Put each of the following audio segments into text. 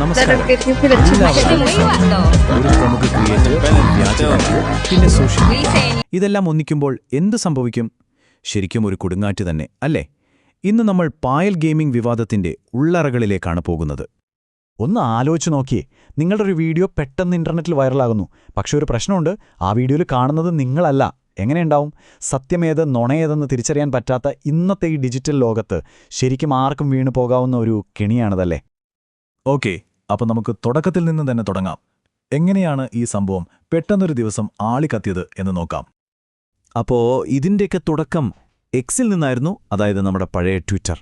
നമസ്കാരം. പിന്നെ സോഷ്യൽ ഇതെല്ലാം ഒന്നിക്കുമ്പോൾ എന്ത് സംഭവിക്കും? ശരിക്കും ഒരു കൊടുങ്കാറ്റ് തന്നെ അല്ലേ? ഇന്ന് നമ്മൾ പായൽ ഗെയിമിംഗ് വിവാദത്തിന്റെ ഉള്ളറകളിലേക്കാണ് പോകുന്നത്. ഒന്ന് ആലോചിച്ച് നോക്കിയേ നിങ്ങളുടെ ഒരു വീഡിയോ പെട്ടെന്ന് ഇന്റർനെറ്റിൽ വൈറലാകുന്നു. പക്ഷേ ഒരു പ്രശ്നമുണ്ട് ആ വീഡിയോയിൽ കാണുന്നത് നിങ്ങളല്ല. എങ്ങനെയുണ്ടാവും സത്യമേത് നുണയേതെന്ന് തിരിച്ചറിയാൻ പറ്റാത്ത ഇന്നത്തെ ഈ ഡിജിറ്റൽ ലോകത്ത് ശരിക്കും ആർക്കും വീണു പോകാവുന്ന ഒരു കെണിയാണതല്ലേ? ഓക്കെ അപ്പൊ നമുക്ക് തുടക്കത്തിൽ നിന്ന് തന്നെ തുടങ്ങാം. എങ്ങനെയാണ് ഈ സംഭവം പെട്ടെന്നൊരു ദിവസം ആളിക്കത്തിയത് എന്ന് നോക്കാം. അപ്പോ ഇതിന്റെയൊക്കെ തുടക്കം എക്സിൽ നിന്നായിരുന്നു അതായത് നമ്മുടെ പഴയ ട്വിറ്റർ.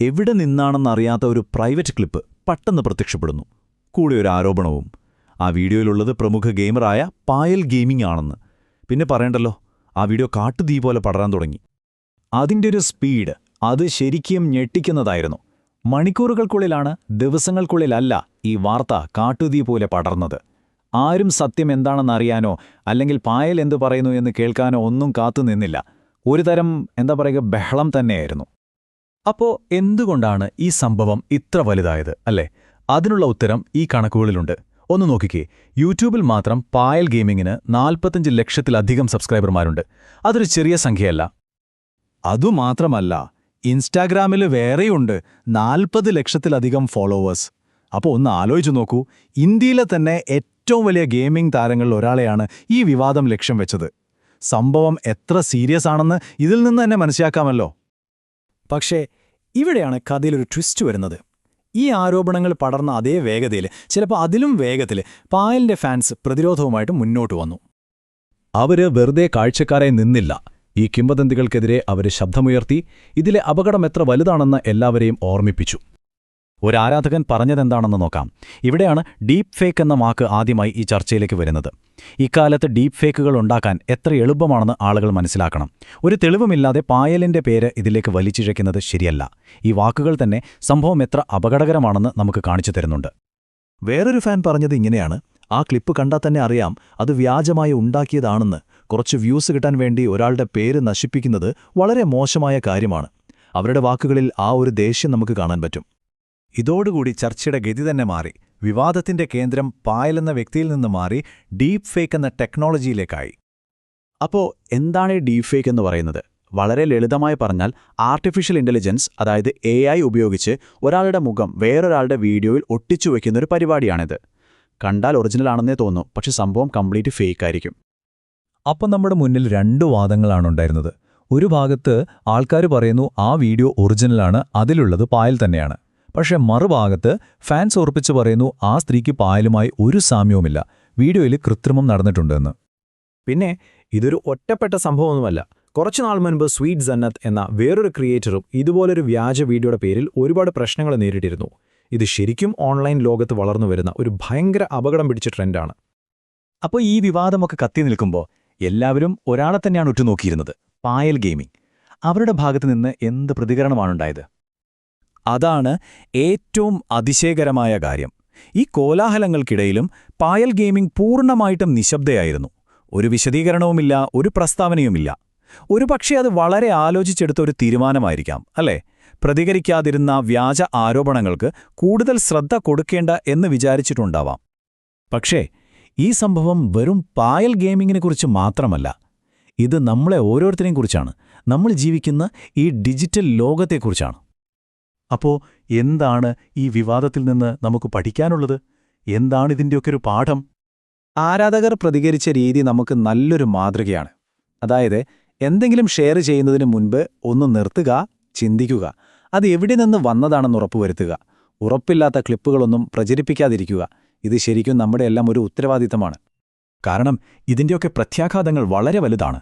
എവിടെ നിന്നാണെന്നറിയാത്ത ഒരു പ്രൈവറ്റ് ക്ലിപ്പ് പെട്ടെന്ന് പ്രത്യക്ഷപ്പെടുന്നു. കൂടെ ഒരു ആരോപണവും. ആ വീഡിയോയിലുള്ളത് പ്രമുഖ ഗെയിമറായ പായൽ ഗെയിമിംഗ് ആണെന്ന്. പിന്നെ പറയണ്ടല്ലോ ആ വീഡിയോ കാട്ടുതീ പോലെ പടരാൻ തുടങ്ങി. അതിന്റെ ഒരു സ്പീഡ് അത് ശരിക്കും ഞെട്ടിക്കുന്നതായിരുന്നു. മണിക്കൂറുകൾക്കുള്ളിലാണ് ദിവസങ്ങൾക്കുള്ളിലല്ല ഈ വാർത്ത കാട്ടുതീ പോലെ പടർന്നത്. ആരും സത്യം എന്താണെന്നറിയാനോ അല്ലെങ്കിൽ പായൽ എന്തു പറയുന്നു എന്ന് കേൾക്കാനോ ഒന്നും കാത്തുനിന്നില്ല ഒരുതരം എന്താ പറയുക ബഹളം തന്നെയായിരുന്നു. അപ്പോ എന്തുകൊണ്ടാണ് ഈ സംഭവം ഇത്ര വലുതായത് അല്ലേ? അതിനുള്ള ഉത്തരം ഈ കണക്കുകളിലുണ്ട്. ഒന്ന് നോക്കിക്കേ. യൂട്യൂബിൽ മാത്രം പായൽ ഗെയിമിങ്ങിന് നാൽപ്പത്തഞ്ച് ലക്ഷത്തിലധികം സബ്സ്ക്രൈബർമാരുണ്ട്. അതൊരു ചെറിയ സംഖ്യയല്ല. അതുമാത്രമല്ല. ഇൻസ്റ്റാഗ്രാമിൽ വേറെയുണ്ട്. നാൽപ്പത് ലക്ഷത്തിലധികം ഫോളോവേഴ്സ്. അപ്പോൾ ഒന്ന് ആലോചിച്ചു നോക്കൂ ഇന്ത്യയിലെ തന്നെ ഏറ്റവും വലിയ ഗെയിമിംഗ് താരങ്ങളിൽ ഒരാളെയാണ് ഈ വിവാദം ലക്ഷ്യം വെച്ചത്. സംഭവം എത്ര സീരിയസ് ആണെന്ന് ഇതിൽ നിന്ന് തന്നെ മനസ്സിലാക്കാമല്ലോ. പക്ഷേ ഇവിടെയാണ് കഥയിലൊരു ട്വിസ്റ്റ് വരുന്നത്. ഈ ആരോപണങ്ങൾ പടർന്ന അതേ വേഗതയിൽ ചിലപ്പോൾ അതിലും വേഗത്തിൽ പായലിന്റെ ഫാൻസ് പ്രതിരോധവുമായിട്ട് മുന്നോട്ട് വന്നു. അവർ വെറുതെ കാഴ്ചക്കാരെ നിന്നില്ല. ഈ കിംവദന്തികൾക്കെതിരെ അവരെ ശബ്ദമുയർത്തി ഇതിലെ അപകടം എത്ര വലുതാണെന്ന് എല്ലാവരെയും ഓർമ്മിപ്പിച്ചു. ഒരാരാധകൻ പറഞ്ഞതെന്താണെന്ന് നോക്കാം. ഇവിടെയാണ് ഡീപ് ഫേക്ക് എന്ന വാക്ക് ആദ്യമായി ഈ ചർച്ചയിലേക്ക് വരുന്നത്. ഇക്കാലത്ത് ഡീപ് ഫേക്കുകൾ ഉണ്ടാക്കാൻ എത്ര എളുപ്പമാണെന്ന് ആളുകൾ മനസ്സിലാക്കണം. ഒരു തെളിവുമില്ലാതെ പായലിന്റെ പേര് ഇതിലേക്ക് വലിച്ചിഴയ്ക്കുന്നത് ശരിയല്ല. ഈ വാക്കുകൾ തന്നെ സംഭവം എത്ര അപകടകരമാണെന്ന് നമുക്ക് കാണിച്ചു തരുന്നുണ്ട്. വേറൊരു ഫാൻ പറഞ്ഞത് ഇങ്ങനെയാണ്. ആ ക്ലിപ്പ് കണ്ടാൽ തന്നെ അറിയാം അത് വ്യാജമായി ഉണ്ടാക്കിയതാണെന്ന് കുറച്ച് വ്യൂസ് കിട്ടാൻ വേണ്ടി ഒരാളുടെ പേര് നശിപ്പിക്കുന്നത് വളരെ മോശമായ കാര്യമാണ്. അവരുടെ വാക്കുകളിൽ ആ ഒരു ദേഷ്യം നമുക്ക് കാണാൻ പറ്റും. ഇതോടുകൂടി ചർച്ചയുടെ ഗതി തന്നെ മാറി. വിവാദത്തിന്റെ കേന്ദ്രം പായലെന്ന വ്യക്തിയിൽ നിന്ന് മാറി ഡീപ് ഫേക്ക് എന്ന ടെക്നോളജിയിലേക്കായി. അപ്പോൾ എന്താണ് ഈ ഡീപ് ഫേക്ക് എന്ന് പറയുന്നത്? വളരെ ലളിതമായി പറഞ്ഞാൽ ആർട്ടിഫിഷ്യൽ ഇന്റലിജൻസ് അതായത് എ ഉപയോഗിച്ച് ഒരാളുടെ മുഖം വേറൊരാളുടെ വീഡിയോയിൽ ഒട്ടിച്ചു വയ്ക്കുന്ന ഒരു പരിപാടിയാണിത്. കണ്ടാൽ ഒറിജിനൽ ആണെന്നേ തോന്നൂ പക്ഷെ സംഭവം കംപ്ലീറ്റ് ഫേക്ക് ആയിരിക്കും അപ്പം നമ്മുടെ മുന്നിൽ രണ്ട് വാദങ്ങളാണ് ഉണ്ടായിരുന്നത്. ഒരു ഭാഗത്ത് ആൾക്കാർ പറയുന്നു ആ വീഡിയോ ഒറിജിനലാണ് അതിലുള്ളത് പായൽ തന്നെയാണ്. പക്ഷേ മറുഭാഗത്ത് ഫാൻസ് ഉറപ്പിച്ച് പറയുന്നു ആ സ്ത്രീക്ക് പായലുമായി ഒരു സാമ്യവുമില്ല. വീഡിയോയിൽ കൃത്രിമം നടന്നിട്ടുണ്ടെന്ന്. പിന്നെ ഇതൊരു ഒറ്റപ്പെട്ട സംഭവമൊന്നുമല്ല. കുറച്ചുനാൾ മുൻപ് സ്വീറ്റ് സന്നത്ത് എന്ന വേറൊരു ക്രിയേറ്ററും ഇതുപോലൊരു വ്യാജ വീഡിയോയുടെ പേരിൽ ഒരുപാട് പ്രശ്നങ്ങൾ നേരിട്ടിരുന്നു. ഇത് ശരിക്കും ഓൺലൈൻ ലോകത്ത് വളർന്നു വരുന്ന ഒരു ഭയങ്കര അപകടം പിടിച്ച ട്രെൻഡാണ്. അപ്പോൾ ഈ വിവാദമൊക്കെ കത്തി നിൽക്കുമ്പോൾ എല്ലാവരും ഒരാളെ തന്നെയാണ് ഉറ്റുനോക്കിയിരുന്നത്. പായൽ ഗെയിമിംഗ്. അവരുടെ ഭാഗത്തു നിന്ന് എന്ത് പ്രതികരണമാണുണ്ടായത്? അതാണ് ഏറ്റവും അതിശയകരമായ കാര്യം. ഈ കോലാഹലങ്ങൾക്കിടയിലും പായൽ ഗെയിമിംഗ് പൂർണമായിട്ടും നിശബ്ദയായിരുന്നു. ഒരു വിശദീകരണവുമില്ല ഒരു പ്രസ്താവനയുമില്ല. ഒരുപക്ഷെ അത് വളരെ ആലോചിച്ചെടുത്ത ഒരു തീരുമാനമായിരിക്കാം അല്ലേ? പ്രതികരിക്കാതിരുന്ന വ്യാജ ആരോപണങ്ങൾക്ക് കൂടുതൽ ശ്രദ്ധ കൊടുക്കേണ്ട എന്ന് വിചാരിച്ചിട്ടുണ്ടാവാം. പക്ഷേ ഈ സംഭവം വെറും പായൽ ഗെയിമിങ്ങിനെ ഗെയിമിങ്ങിനെക്കുറിച്ച് മാത്രമല്ല ഇത് നമ്മളെ ഓരോരുത്തരെയും കുറിച്ചാണ്. നമ്മൾ ജീവിക്കുന്ന ഈ ഡിജിറ്റൽ ലോകത്തെക്കുറിച്ചാണ്. അപ്പോ എന്താണ് ഈ വിവാദത്തിൽ നിന്ന് നമുക്ക് പഠിക്കാനുള്ളത്? എന്താണ് ഇതിന്റെയൊക്കെ ഒരു പാഠം? ആരാധകർ പ്രതികരിച്ച രീതി നമുക്ക് നല്ലൊരു മാതൃകയാണ്. അതായത് എന്തെങ്കിലും ഷെയർ ചെയ്യുന്നതിന് മുൻപ് ഒന്ന് നിർത്തുക ചിന്തിക്കുക. അത് എവിടെ നിന്ന് വന്നതാണെന്ന് ഉറപ്പുവരുത്തുക. ഉറപ്പില്ലാത്ത ക്ലിപ്പുകളൊന്നും പ്രചരിപ്പിക്കാതിരിക്കുക. ഇത് ശരിക്കും നമ്മുടെ എല്ലാം ഒരു ഉത്തരവാദിത്തമാണ്. കാരണം ഇതിന്റെയൊക്കെ പ്രത്യാഘാതങ്ങൾ വളരെ വലുതാണ്.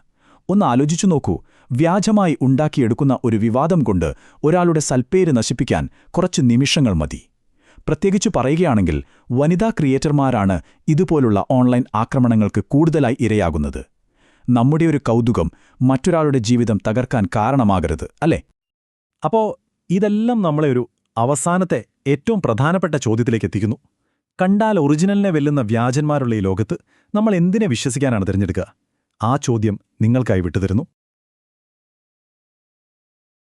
ഒന്ന് ആലോചിച്ചു നോക്കൂ. വ്യാജമായി ഉണ്ടാക്കിയെടുക്കുന്ന ഒരു വിവാദം കൊണ്ട് ഒരാളുടെ സൽപ്പേര് നശിപ്പിക്കാൻ കുറച്ച് നിമിഷങ്ങൾ മതി. പ്രത്യേകിച്ചു പറയുകയാണെങ്കിൽ വനിതാ ക്രിയേറ്റർമാരാണ് ഇതുപോലുള്ള ഓൺലൈൻ ആക്രമണങ്ങൾക്ക് കൂടുതലായി ഇരയാകുന്നത്. നമ്മുടെ ഒരു കൗതുകം മറ്റൊരാളുടെ ജീവിതം തകർക്കാൻ കാരണമാകരുത് അല്ലേ? അപ്പോ ഇതെല്ലാം നമ്മളെ ഒരു അവസാനത്തെ ഏറ്റവും പ്രധാനപ്പെട്ട ചോദ്യത്തിലേക്ക് എത്തിക്കുന്നു. കണ്ടാൽ ഒറിജിനലിനെ വെല്ലുന്ന വ്യാജന്മാരുള്ള ഈ ലോകത്ത് നമ്മൾ എന്തിനെ വിശ്വസിക്കാനാണ് തിരഞ്ഞെടുക്കുക? ആ ചോദ്യം നിങ്ങൾക്കായി വിട്ടുതരുന്നു.